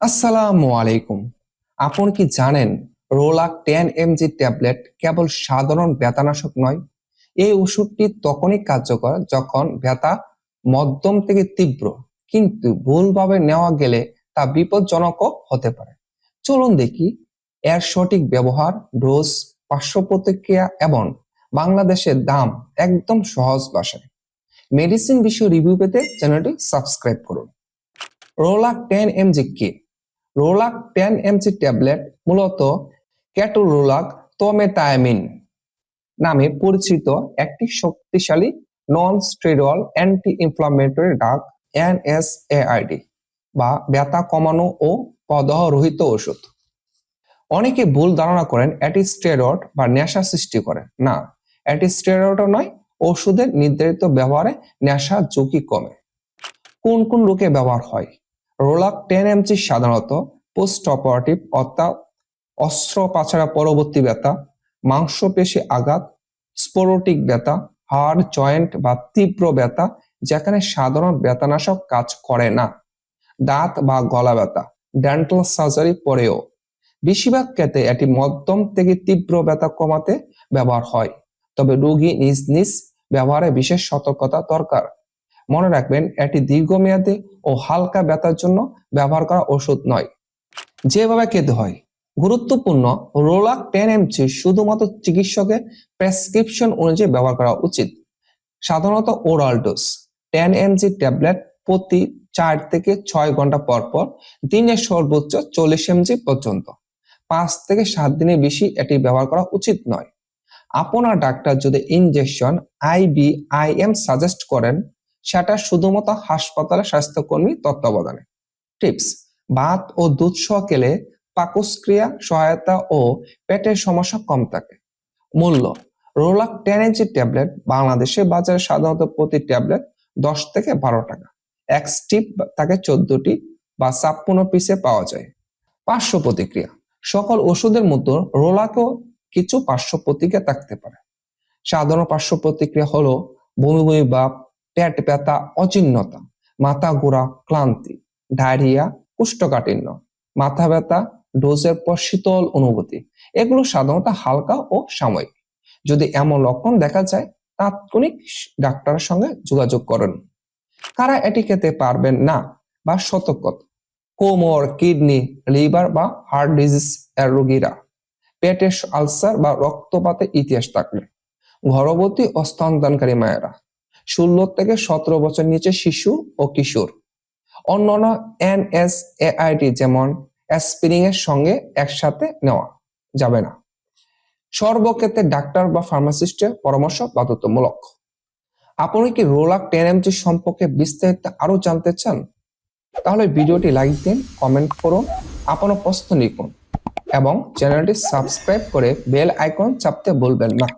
আসসালামু আলাইকুম। আপনি কি জানেন, রোলাক টেন এমজি ট্যাবলেট কেবল সাধারণ ব্যথানাশক নয়, এই ওষুধটি তখনই কার্যকর যখন ব্যথা মধ্যম থেকে তীব্র, কিন্তু ভুলভাবে নেওয়া গেলে তা বিপজ্জনকও হতে পারে। চলুন দেখি, এর সঠিক ব্যবহার, ডোজ, পার্শ্ব প্রতিক্রিয়া এবং বাংলাদেশের দাম একদম সহজ ভাষায়। মেডিসিন বিষয় রিভিউ পেতে চ্যানেলটি সাবস্ক্রাইব করুন। রোলাক টেন এমজি কি রোলাক টেন এমজি ট্যাবলেট মূলত ক্যাটোরোলাক তোমেটায়ামিন নামে পরিচিত একটি শক্তিশালী non steroidal anti inflammatory drug NSAID বা ব্যথা কমানো ও প্রদাহ রহিত ওষুধ। অনেকে ভুল ধারণা করেন এটি স্টেরয়েড বা নেশা সৃষ্টি করে। না, এটি স্টেরয়েডও নয়, ওষুধের নির্ধারিত ব্যবহারে নেশা ঝুঁকি কমে। কোন কোন রোগে ব্যবহার হয়? রোলাক টেন এমজি সাধারণত পোস্ট অপারেটিভ অর্থাৎ অস্ত্রোপচারা পরবর্তী ব্যথা, মাংসপেশি আঘাত স্পোরোটিক ব্যথা হাড় জয়েন্ট বা তীব্র ব্যথা, যেখানে সাধারণ ব্যথানাশক কাজ করে না। দাঁত বা গলা ব্যথা ডেন্টাল সার্জারি পরেও। বেশিরভাগ ক্ষেত্রে এটি মধ্যম থেকে তীব্র ব্যথা কমাতে ব্যবহার হয়। তবে রোগী নিজ নিজ ব্যবহারে বিশেষ সতর্কতা দরকার। মনে রাখবেন, এটি দীর্ঘমেয়াদে ও হালকা ব্যথার জন্য ব্যবহার করা ওষুধ নয়। যেভাবে খেতে হয়, গুরুত্বপূর্ণ রোলাক টেন এমজি শুধুমাত্র চিকিৎসকের প্রেসক্রিপশন অনুযায়ী ব্যবহার করা উচিত। সাধারণত oral dose, ten MG tablet প্রতি চার থেকে ছয় ঘণ্টা পর পর, দিনে সর্বোচ্চ চল্লিশ এমজি পর্যন্ত। পাঁচ থেকে সাত দিনের বেশি এটি ব্যবহার করা উচিত নয়। আপনার ডাক্তার যদি ইনজেকশন আইবি আইএম সাজেস্ট করেন সেটা শুধুমাত্র হাসপাতালে স্বাস্থ্যকর্মী তত্ত্বাবধানে। টিপস, ভাত ও দুধ সহ খেলে পাকস্ক্রিয়া সহায়তা ও পেটের সমস্যা কম থাকে। মূল্য, রোলাক টেন ট্যাবলেট, বাংলাদেশে বাজারে সাধারণত প্রতি ট্যাবলেট দশ থেকে বারো টাকা। এক স্টিপ থাকে চোদ্দটি বা ছাপ্পান্ন পিসে পাওয়া যায়। পার্শ্ব প্রতিক্রিয়া, সকল ওষুধের মতো রোলাকেও কিছু পার্শ্ব প্রতিক্রিয়া থাকতে পারে। সাধারণ পার্শ্ব প্রতিক্রিয়া হলো বমি বমি ভাব পেট ব্যথা, অচিহ্নতা, মাথা ঘোরা, ক্লান্তি, ডায়রিয়া, কুষ্ঠকাঠিন্য, মাথা ব্যথা, ডোজের পর শীতল অনুভূতি। এগুলো সাধারণত হালকা ও সাময়িক। যদি এমন লক্ষণ দেখা যায়, তাৎক্ষণিক ডাক্তারের সঙ্গে যোগাযোগ করেন। কারা এটি খেতে পারবেন না বা সতর্কতা? কোমর, কিডনি, লিভার বা হার্ট ডিজিজ এর রোগীরা। পেটের আলসার বা রক্তপাতের ইতিহাস থাকলে। গর্ভবতী ও স্তনদানকারী মায়েরা। ষোলো থেকে সতেরো বছর নিচে শিশু ও কিশোর। অন্যান্য এনএসএআইটি যেমন অ্যাসপিরিং এর সঙ্গে একসাথে নেওয়া যাবে না। সর্বক্ষেত্রে ডাক্তার বা ফার্মাসিস্টের পরামর্শ বাধ্যতামূলক। আপনি কি রোলাক টেন এমজি সম্পর্কে বিস্তারিত আরও জানতে চান? তাহলে ভিডিওটি লাইক দিন, কমেন্ট করুন, আপনার প্রশ্ন লিখুন এবং চ্যানেলটি সাবস্ক্রাইব করে বেল আইকন চাপতে বলবেন না।